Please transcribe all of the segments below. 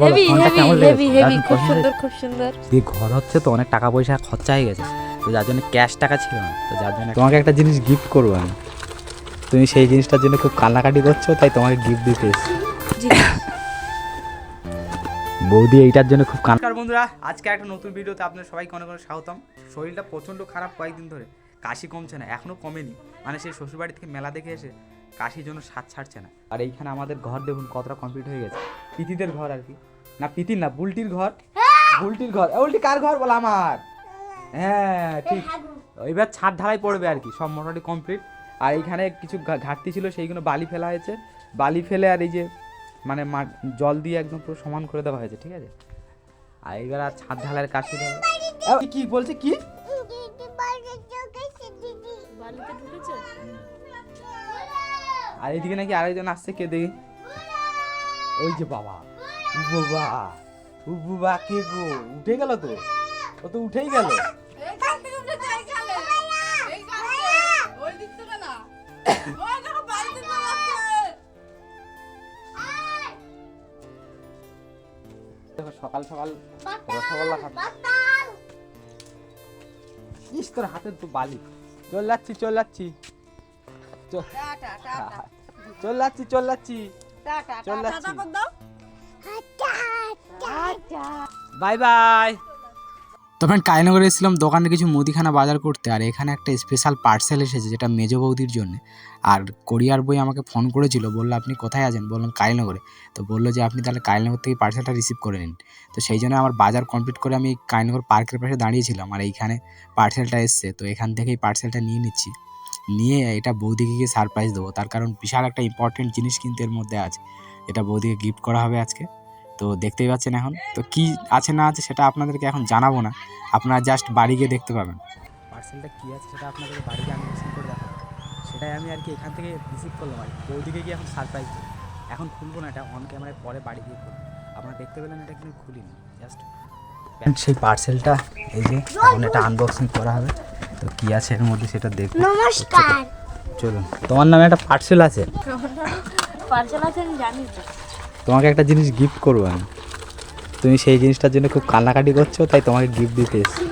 Heavy heavy heavy heavy খুব সুন্দর খুব সুন্দর। এই ঘর হচ্ছে তো অনেক টাকা পয়সা খরচা হয়ে গেছে তো যার জন্য ক্যাশ টাকা ছিল না তো যার জন্য তোমাকে একটা জিনিস গিফট করব আমি। তুমি সেই জিনিসটার জন্য খুব কান্নাকাটি করছ তাই তোমাকে গিফট দিতে এসেছি। বৌদি এইটার জন্য খুব কান্নাকার বন্ধুরা আজকে একটা নতুন ভিডিওতে আপনাদের সবাইকে অনেক অনেক স্বাগতম। শরীরটা প্রচণ্ড খারাপ কয়েকদিন ধরে কাশি কমছে না এখনও কমেনি। মানে সেই শ্বশুরবাড়ি থেকে মেলা দেখে এসে কাশির জন্য স্বাদ ছাড়ছে না। আর এইখানে আমাদের ঘর দেখুন কতটা কমপ্লিট হয়ে গেছে। পিতিদের ঘর আর কি। না পিতির না বুলটির ঘর। বুলটির ঘর। উল্টি কার ঘর? বল আমার। হ্যাঁ ঠিক। এবার ছাদ ঢালাই পড়বে আর কি সব মোটামুটি কমপ্লিট আর এইখানে কিছু ঘাটতি ছিল সেইগুলো বালি ফেলা হয়েছে। বালি ফেলে আর এই যে মানে জল দিয়ে একদম পুরো সমান করে দেওয়া হয়েছে ঠিক আছে? আর এইবার আর ছাদ ঢালাইয়ের কাজ শুরু হবে। কি বলছে কি? আর এইদিকে নাকি আরেকজন আসছে কে দেখি? ওই যে বাবা। বাবা বাবা কে গো? উঠে গেল তো? ও তো উঠেই গেল। সকাল সকাল রসগোল্লা ইস তোর হাতে তো বালি। চল যাচ্ছি চল যাচ্ছি। চল। যাচ্ছি চল যাচ্ছি। চল যাচ্ছি। করে দাও বাই বাই। তো ফ্রেন্ড কায়নগরে এসেছিলাম দোকানে কিছু মুদিখানা বাজার করতে আর এখানে একটা স্পেশাল পার্সেল এসেছে যেটা মেজো বৌদির জন্য। আর কোরিয়ার বই আমাকে ফোন করেছিল বলল আপনি কোথায় আছেন? বললাম কায়নগরে তো বলল যে আপনি তাহলে কায়নগর থেকে পার্সেলটা রিসিভ করে নিন। তো সেই জন্য আমার বাজার কমপ্লিট করে আমি কায়নগর পার্কের পাশে দাঁড়িয়েছিলাম আর এইখানে পার্সেলটা এসছে। তো এখান থেকেই পার্সেলটা নিয়ে নিচ্ছি। নিয়ে এটা বৌদিকে গিয়ে সারপ্রাইজ দেবো। তার কারণ বিশাল একটা ইম্পর্টেন্ট জিনিস কিন্তু এর মধ্যে আছে। এটা বৌদিকে গিফট করা হবে আজকে। তো দেখতেই পাচ্ছেন এখন। তো কি আছে না আছে সেটা আপনাদেরকে এখন জানাব না। আপনারা জাস্ট বাড়ি গিয়ে দেখতে পাবেন। পার্সেলটা কী আছে সেটা আপনাদের বাড়িতে আনবক্সিং করে দেখাবো। সেটাই আমি আর কি এখান থেকে রিসিভ করলাম আর কি। বৌদিকে গিয়ে এখন সারপ্রাইজ দেবো। এখন খুলবো না এটা অন ক্যামেরায় পরে বাড়ি গিয়ে খুলবো। আপনারা দেখতে পেলেন এটা কিন্তু খুলিনি জাস্ট সেই পার্সেলটা এই যে এখন এটা আনবক্সিং করা হবে। তো কী আছে এর মধ্যে সেটা দেখব। নমস্কার। চলুন তোমার নামে একটা পার্সেল আছে? পার্সেল আছে আমি জানি তো তোমাকে একটা জিনিস গিফট করব আমি। তুমি সেই জিনিসটার জন্য খুব কান্নাকাটি করছ তাই তোমাকে গিফট দিতে এসেছি।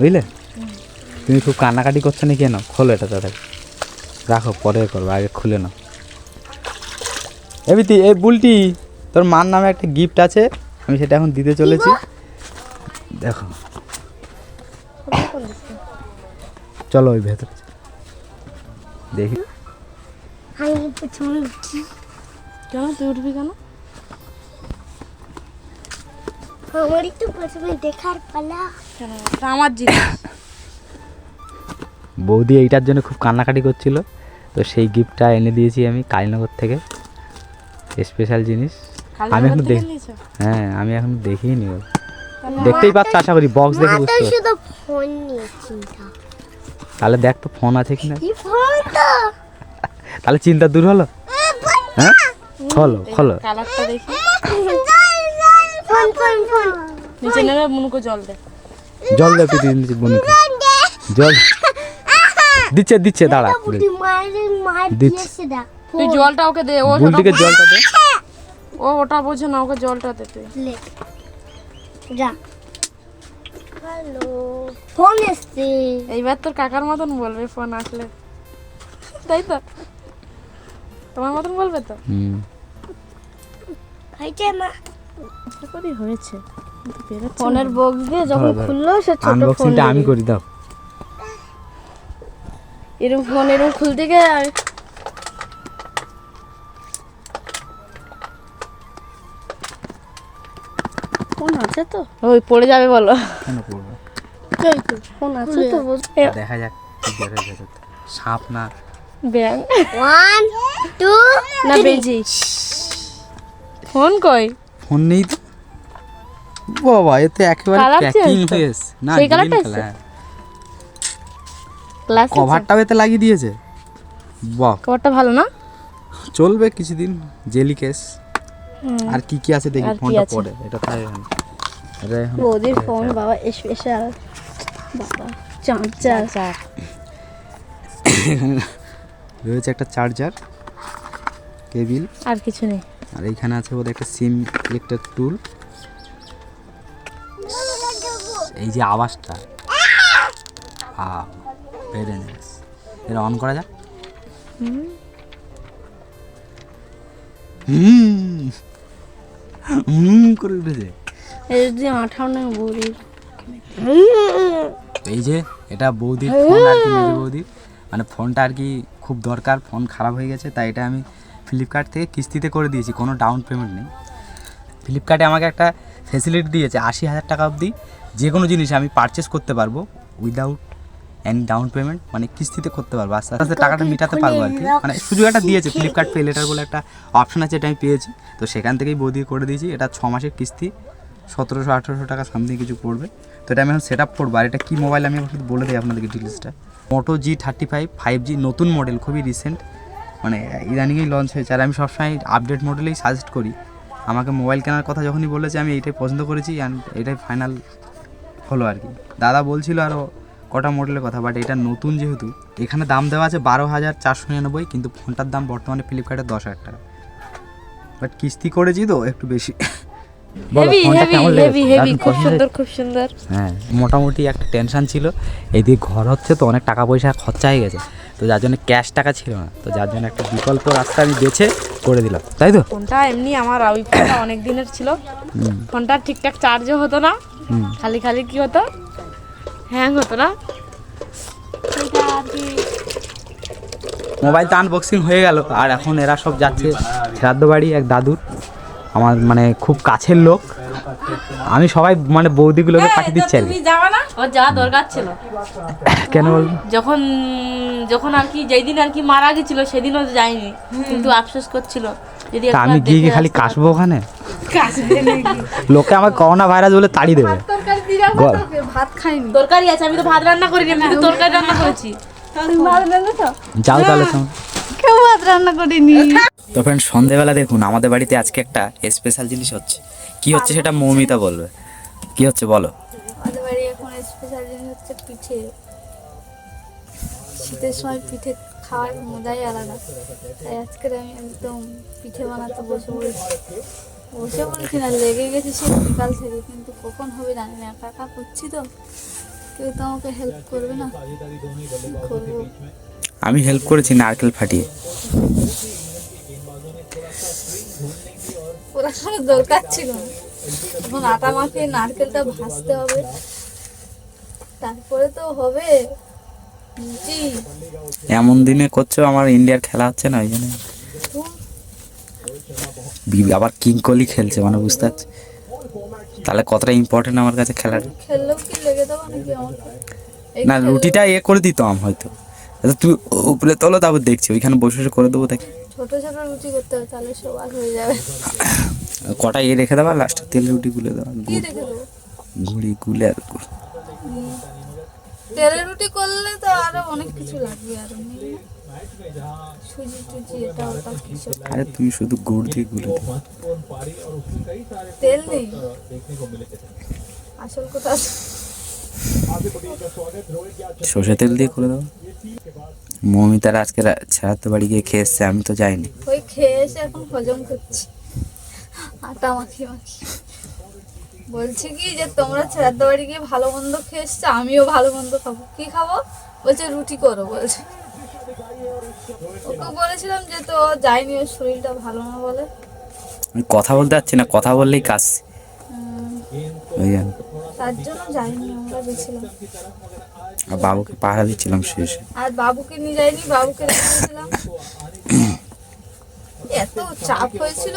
বুঝলে? তুমি খুব কান্নাকাটি করছ না কেন? খোলো এটা তাড়াতাড়ি রাখো পরে করব আগে খুলে নাও। এবিতি এই বুলটি তোর মার নামে একটা গিফট আছে আমি সেটা এখন দিতে চলেছি। দেখো। চলো ওই ভেতরে। দেখি। আমি প্রথমে উঠি কেন তুই উঠবি কেন? আমারই তো প্রথমে দেখার পালা। কেন? আমার জিনিস। বৌদি এইটার জন্য খুব কান্নাকাটি করছিল তো সেই গিফটটা এনে দিয়েছি আমি কালীনগর থেকে। স্পেশাল জিনিস। আমি এখন? হ্যাঁ আমি এখন দেখিয়ে নিব দেখতেই পাচ্ছ আশা করি বক্স দেখে বুঝতে পারছ। তাহলে দেখ তো ফোন আছে কিনা। কি ফোন তো? তাহলে চিন্তা দূর হলো। হ্যাঁ? খোলো খোলো। কালারটা দেখি। ফোন ফোন ফোন নিচে নেমে মুনুকে জল দে। জল দে পিটি নিচে জল দিচ্ছে দিচ্ছে দাঁড়া। দিচ্ছি। তুই জলটা ওকে দে ও বুলটিকে জলটা দে। ও ওটা বোঝে না ওকে জলটা দে তুই। যা। হ্যালো ফোন এসছে। এইবার তোর কাকার মতন বলবে ফোন আসলে। তাই তো? তোমার মতন বলবে তো? মা। করি হয়েছে। ফোনের বক্স দিয়ে যখন। খুললো সে ছোট ফোন আনবক্সিংটা আমি করি দাও। এরকম ফোন এরকম খুলতে গিয়ে আছে তো? ওই পড়ে যাবে বলো। কেন তো ফোন আছে তো। দেখা যাক কি ভেতর থেকে। সাপ না? ব্যাং ওয়ান টু না বেজি। ফোন কই? ফোন নেই তো? বাবা এতে একেবারে প্যাকিং? হয়ে না সেই গ্রিন colourটা কালার এসছে? ক্লাস কভারটাও এতে লাগিয়ে দিয়েছে? বাহ। কভারটা ভালো না? চলবে কিছুদিন জেলি কেস আর কি কি আছে দেখি ফোনটা? পরে এটা তাই বৌদির ফোন বাবা স্পেশাল বাবা চার্জার চার রয়েছে একটা চার্জার কেবিল আর কিছু নেই। আর এইখানে আছে বোধহয় একটা সিম ইলেকট্রিক টুল এই যে আওয়াজটা। ভেরি নাইস এটা অন করা যাক। হুম। হুম করে উঠেছে। যদি আঠারো বৌদির এই যে এটা বৌদির ফোন আর কি মেজো বৌদির মানে ফোনটা আর কি খুব দরকার ফোন খারাপ হয়ে গেছে তাই এটা আমি ফ্লিপকার্ট থেকে কিস্তিতে করে দিয়েছি কোনো ডাউন পেমেন্ট নেই। ফ্লিপকার্টে আমাকে একটা ফেসিলিটি দিয়েছে আশি হাজার টাকা অবধি যে কোনো জিনিস আমি পারচেস করতে পারব উইদাউট এনি ডাউন পেমেন্ট মানে কিস্তিতে করতে পারব। আস্তে আস্তে টাকাটা মেটাতে পারব আর কি। মানে সুযোগ একটা দিয়েছে ফ্লিপকার্ট পে লেটার বলে একটা অপশন আছে এটা আমি পেয়েছি। তো সেখান থেকেই বৌদি করে দিয়েছি এটা ছ মাসের কিস্তি। সতেরোশো, আঠেরোশো টাকা সামথিং কিছু পড়বে। তো এটা আমি এখন সেট আপ করব। আর এটা কী মোবাইল আমি শুধু বলে দিই আপনাদেরকে ডিটেলসটা Moto G thirty five five G নতুন মডেল খুবই রিসেন্ট মানে ইদানিংয়েই লঞ্চ হয়েছে। আর আমি সবসময় আপডেট মডেলেই সাজেস্ট করি। আমাকে মোবাইল কেনার কথা যখনই বলেছে, আমি এইটাই পছন্দ করেছি অ্যান্ড এটাই ফাইনাল হলো আর কি। দাদা বলছিল আরও কটা মডেলের কথা বাট এটা নতুন যেহেতু, এখানে দাম দেওয়া আছে বারো হাজার চারশো নিরানব্বই, কিন্তু ফোনটার দাম বর্তমানে ফ্লিপকার্টে দশ হাজার টাকা। বাট কিস্তি করেছি তো, একটু বেশি। হেভি হেভি হেভি হেভি খুব সুন্দর খুব সুন্দর। হ্যাঁ মোটামুটি একটা টেনশন ছিল। এদিকে ঘর হচ্ছে তো অনেক টাকা পয়সা খরচা হয়ে গেছে। তো যার জন্য ক্যাশ টাকা ছিল না। তো যার জন্য একটা বিকল্প রাস্তা আমি বেছে করে দিলাম। তাই তো? ফোনটা এমনি আমার ওই ফোনটা অনেক দিনের ছিল। ফোনটা ঠিকঠাক চার্জও হতো না। খালি খালি কি হতো? হ্যাং হতো না। মোবাইল তো আনবক্সিং হয়ে গেল। আর এখন এরা সব যাচ্ছে। শ্রাদ্ধ বাড়ি এক দাদুর। আমার মানে খুব কাছের লোক। আমি সবাই মানে বৌদিগুলোকে পাঠিয়ে দিচ্ছি আর কি। তুমি যাবা না? ওর যাওয়া দরকার ছিল। কেন বলব যখন যখন আর কি যেই দিন আর কি মারা গেছিল সেদিনও যায়নি। কিন্তু আফসোস করছিল। যদি আমি গিয়ে গিয়ে খালি কাশবো ওখানে। লোকে আমার করোনা ভাইরাস বলে তাড়ি দেবে। বল। ভাত খাইনি। তরকারি আছে আমি তো ভাত রান্না করিনি আমি তো তরকারি রান্না করেছি। যাও তাহলে তুমি কেউ ভাত রান্না করিনি। তো ফ্রেন্ড সন্ধেবেলা দেখুন আমাদের বাড়িতে আজকে একটা স্পেশাল জিনিস হচ্ছে। কি হচ্ছে সেটা মৌমিতা বলবে। কি হচ্ছে বলো। আমাদের বাড়ি এখন স্পেশাল জিনিস হচ্ছে পিঠে। শীতের সময় পিঠে খাওয়ার মজাই আলাদা। তাই আজকে আমি একদম পিঠে বানাতে বসে পড়েছি। বসে পড়েছি না লেগে গেছে সে বিকাল থেকে কিন্তু কখন হবে জানি না। একা একা করছি তো কেউ তো আমাকে হেল্প করবে না। করব? আমি হেল্প করেছি নারকেল ফাটিয়ে। ওরা কোনো দরকার ছিল। না এখন আটা মাখিয়ে নারকেলটা ভাজতে হবে। তারপরে তো হবে এমন দিনে করছ আমার ইন্ডিয়ার খেলা হচ্ছে না ওই জন্য। বি- আবার কিং কোহলি খেলছে মানে বুঝতে পারছি। তাহলে কতটা ইম্পর্টেন্ট আমার কাছে খেলাটা না রুটিটা এ করে দিতাম হয়তো। আচ্ছা, তুই উপরে তোলো তারপর দেখছি ওইখানে বসে বসে করে দেবো দেখি। ছোট ছোট রুটি করতে হবে তাহলে সবার হয়ে যাবে। কটা এ রেখে দেওয়া লাস্টে তেল রুটি গুলে দেবো। ঘুড়ি গুলে আর গুড়। তেলের রুটি করলে তো আরও অনেক কিছু লাগবে আর সুজি টুজি এটা আরে তুমি শুধু গুড় দিয়ে গুলে তেল নেই। আসল কথা সর্ষে তেল দিয়ে করে দেবো মৌমিতারা আজকে ছাড়াতে বাড়ি গিয়ে খেয়ে এসছে আমি তো যাইনি। ওই খেয়ে এসে এখন হজম করছি। আটা মাখি মাখি। বলছে কি যে তোমরা শ্রাদ্ধ বাড়ি গিয়ে ভালো মন্দ খেয়ে এসছো আমিও ভালো মন্দ খাব। কি খাব? বলছে রুটি করো বলছে। ওকে বলেছিলাম যে তো ও যায়নি ওর শরীরটা ভালো না বলে। আমি কথা বলতে পারছি না কথা বললেই কাজ। তার জন্য যাইনি আমরা গেছিলাম। আর বাবুকে পাহারা দিচ্ছিলাম শেষে। আর বাবুকে নিয়ে যাইনি বাবুকে এত চাপ হয়েছিল।